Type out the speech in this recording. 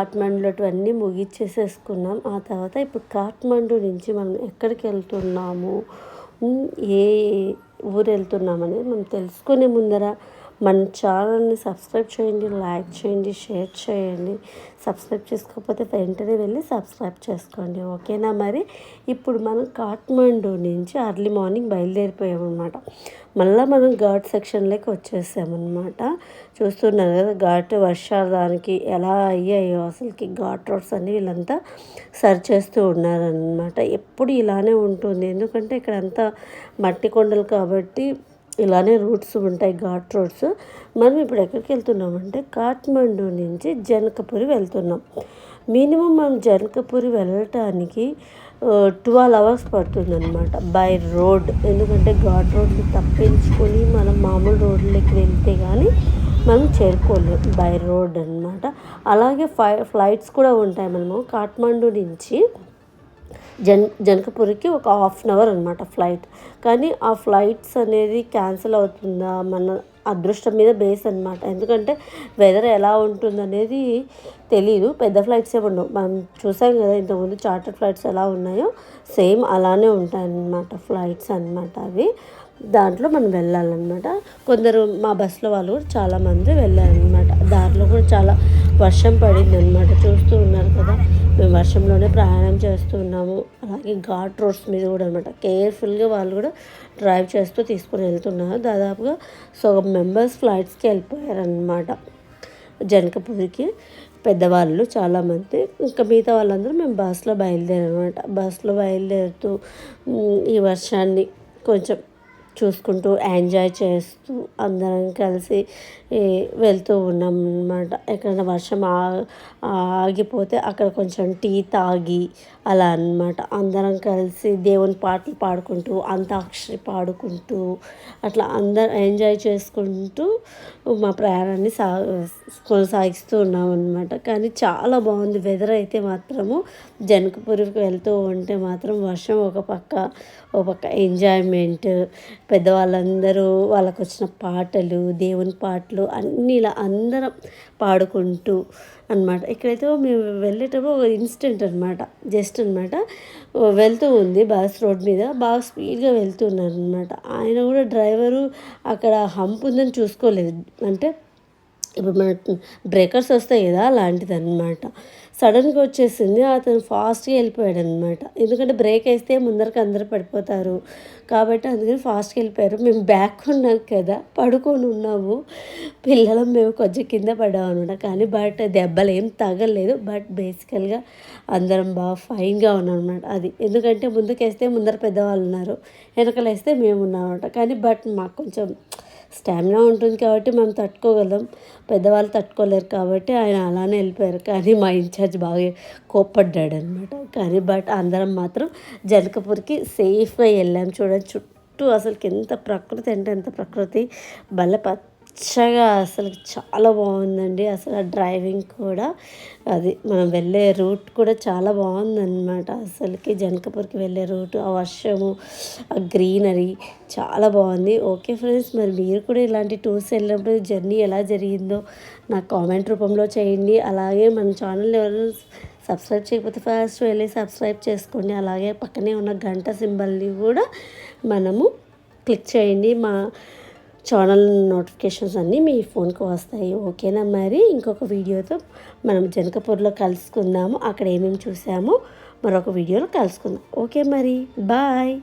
కాఠ్మండూలో అన్నీ ముగిచ్చేసేసుకున్నాం. ఆ తర్వాత ఇప్పుడు కాఠ్మండూ నుంచి మనం ఎక్కడికి వెళ్తున్నాము? ఏ ఊరు వెళ్తున్నాం అనేది మనం తెలుసుకునే ముందర మన ఛానల్ని సబ్స్క్రైబ్ చేయండి లైక్ చేయండి షేర్ చేయండి. సబ్స్క్రైబ్ చేసుకోకపోతే వెంటనే వెళ్ళి సబ్స్క్రైబ్ చేసుకోండి. ఓకేనా? మరి ఇప్పుడు మనం కాఠ్మండూ నుంచి అర్లీ మార్నింగ్ బయలుదేరిపోయామన్నమాట. మళ్ళీ మనం ఘాట్ సెక్షన్లోకి వచ్చేసామన్నమాట. చూస్తున్నారు కదా ఘాట్ వర్షాదానికి ఎలా అయ్యాయో అసలుకి ఘాట్ రోడ్స్ అన్ని వీళ్ళంతా సరి చేస్తూ ఉన్నారనమాట ఎప్పుడు ఇలానే ఉంటుంది. ఎందుకంటే ఇక్కడ అంతా మట్టి కొండలు కాబట్టి ఇలానే రూట్స్ ఉంటాయి ఘాట్ రోడ్స్. మనం ఇప్పుడు ఎక్కడికి వెళ్తున్నామంటే కాఠ్మండూ నుంచి జనకపురి వెళ్తున్నాం. మినిమం మనం జనకపురి వెళ్ళటానికి ట్వెల్వ్ అవర్స్ పడుతుందన్నమాట బై రోడ్. ఎందుకంటే ఘాట్ రోడ్లు తప్పించుకొని మనం మామూలు రోడ్లకి వెళ్తే కానీ మనం చేరుకోలేము బై రోడ్ అనమాట అలాగే ఫ్లైట్స్ కూడా ఉంటాయి మనము కాఠ్మండూ నుంచి. జన్ జనకపురికి ఒక హాఫ్ అన్ అవర్ అనమాట ఫ్లైట్. కానీ ఆ ఫ్లైట్స్ అనేది క్యాన్సిల్ అవుతుందా? మన అదృష్టం మీద బేస్ అనమాట ఎందుకంటే వెదర్ ఎలా ఉంటుందనేది తెలియదు పెద్ద ఫ్లైట్స్ ఏమి ఉండవు. మనం చూసాం కదా ఇంతకుముందు చార్టర్ ఫ్లైట్స్ ఎలా ఉన్నాయో సేమ్ అలానే ఉంటాయన్నమాట ఫ్లైట్స్ అనమాట అవి. దాంట్లో మనం వెళ్ళాలన్నమాట. కొందరు మా బస్సులో వాళ్ళు కూడా చాలామంది వెళ్ళారనమాట దారిలో కూడా చాలా వర్షం పడింది అనమాట చూస్తూ ఉన్నారు కదా. మేము వర్షంలోనే ప్రయాణం చేస్తూ ఉన్నాము అలాగే ఘాట్ రోడ్స్ మీద కూడా అనమాట కేర్ఫుల్గా వాళ్ళు కూడా డ్రైవ్ చేస్తూ తీసుకొని వెళ్తున్నారు. దాదాపుగా సగం మెంబర్స్ ఫ్లైట్స్కి వెళ్ళిపోయారనమాట జనకపూరికి పెద్దవాళ్ళు చాలామంది. ఇంకా మిగతా వాళ్ళందరూ మేము బస్సులో బయలుదేరనమాట బస్సులో బయలుదేరుతూ ఈ వర్షాన్ని కొంచెం చూసుకుంటూ ఎంజాయ్ చేస్తూ అందరం కలిసి వెళ్తూ ఉన్నాం అనమాట ఎక్కడైనా వర్షం ఆగిపోతే అక్కడ కొంచెం టీ తాగి అలా అనమాట అందరం కలిసి దేవుని పాటలు పాడుకుంటూ అంతాక్షరి పాడుకుంటూ అట్లా అందరం ఎంజాయ్ చేసుకుంటూ మా ప్రయాణాన్ని సా కొనసాగిస్తూ ఉన్నాం అనమాట కానీ చాలా బాగుంది. వెదర్ అయితే మాత్రము జనకపురికి వెళ్తూ ఉంటే మాత్రం వర్షం ఒక పక్క ఒక పక్క ఎంజాయ్మెంట్ పెద్దవాళ్ళందరూ వాళ్ళకు వచ్చిన పాటలు దేవుని పాటలు అన్నీ ఇలా అందరం పాడుకుంటూ అనమాట ఇక్కడైతే మేము వెళ్ళేటప్పుడు ఒక ఇన్సిడెంట్ అనమాట జస్ట్ అనమాట వెళ్తూ ఉంది బస్ రోడ్ మీద బాగా స్పీడ్గా వెళ్తున్నారు అనమాట ఆయన కూడా డ్రైవరు అక్కడ హంప్ ఉందని చూసుకోలేదు. అంటే ఇప్పుడు మన బ్రేకర్స్ వస్తాయి కదా అలాంటిది అనమాట సడన్గా వచ్చేసింది. అతను ఫాస్ట్గా వెళ్ళిపోయాడు అనమాట ఎందుకంటే బ్రేక్ వేస్తే ముందరకు అందరు పడిపోతారు. కాబట్టి అందుకని ఫాస్ట్గా వెళ్ళిపోయారు. మేము బ్యాక్ ఉన్నాం కదా పడుకొని ఉన్నాము. పిల్లలు మేము కొంచెం కింద పడ్డాం అనమాట కానీ బట్ దెబ్బలు ఏం తగలేదు. బట్ బేసికల్గా అందరం బాగా ఫైన్గా ఉన్నాం అనమాట అది. ఎందుకంటే ముందుకేస్తే ముందర పెద్దవాళ్ళు ఉన్నారు వెనకలేస్తే మేము ఉన్నాం అనమాట కానీ బట్ మాకు కొంచెం స్టామినా ఉంటుంది కాబట్టి మనం తట్టుకోగలం. పెద్దవాళ్ళు తట్టుకోలేరు కాబట్టి ఆయన అలానే వెళ్ళిపోయారు. కానీ మా ఇన్ఛార్జ్ బాగా కోప్పడ్డాడు అనమాట కానీ బట్ అందరం మాత్రం జనకపూర్కి సేఫ్గా వెళ్ళాం. చూడండి చుట్టూ అసలుకి ఎంత ప్రకృతి అంటే ఎంత ప్రకృతి. బలపత్ పచ్చగా అసలు చాలా బాగుందండి. అసలు ఆ డ్రైవింగ్ కూడా అది మనం వెళ్ళే రూట్ కూడా చాలా బాగుందన్నమాట. అసలుకి జనకపూర్కి వెళ్ళే రూట్ ఆ వర్షము ఆ గ్రీనరీ చాలా బాగుంది. ఓకే ఫ్రెండ్స్ మరి మీరు కూడా ఇలాంటి టూర్స్ వెళ్ళినప్పుడు జర్నీ ఎలా జరిగిందో నాకు కామెంట్ రూపంలో చేయండి. అలాగే మన ఛానల్ ఎవరు సబ్స్క్రైబ్ చేయకపోతే ఫస్ట్ వెళ్ళి సబ్స్క్రైబ్ చేసుకోండి. అలాగే పక్కనే ఉన్న గంట సింబల్ని కూడా మనము క్లిక్ చేయండి. మా ఛానల్ నోటిఫికేషన్స్ అన్నీ మీ ఫోన్కి వస్తాయి ఓకేనా? మరి ఇంకొక వీడియోతో మనం జనకపూర్లో కలుసుకుందాము. అక్కడ ఏమేమి చూసామో మరొక వీడియోలో కలుసుకుందాం. ఓకే మరి. బాయ్.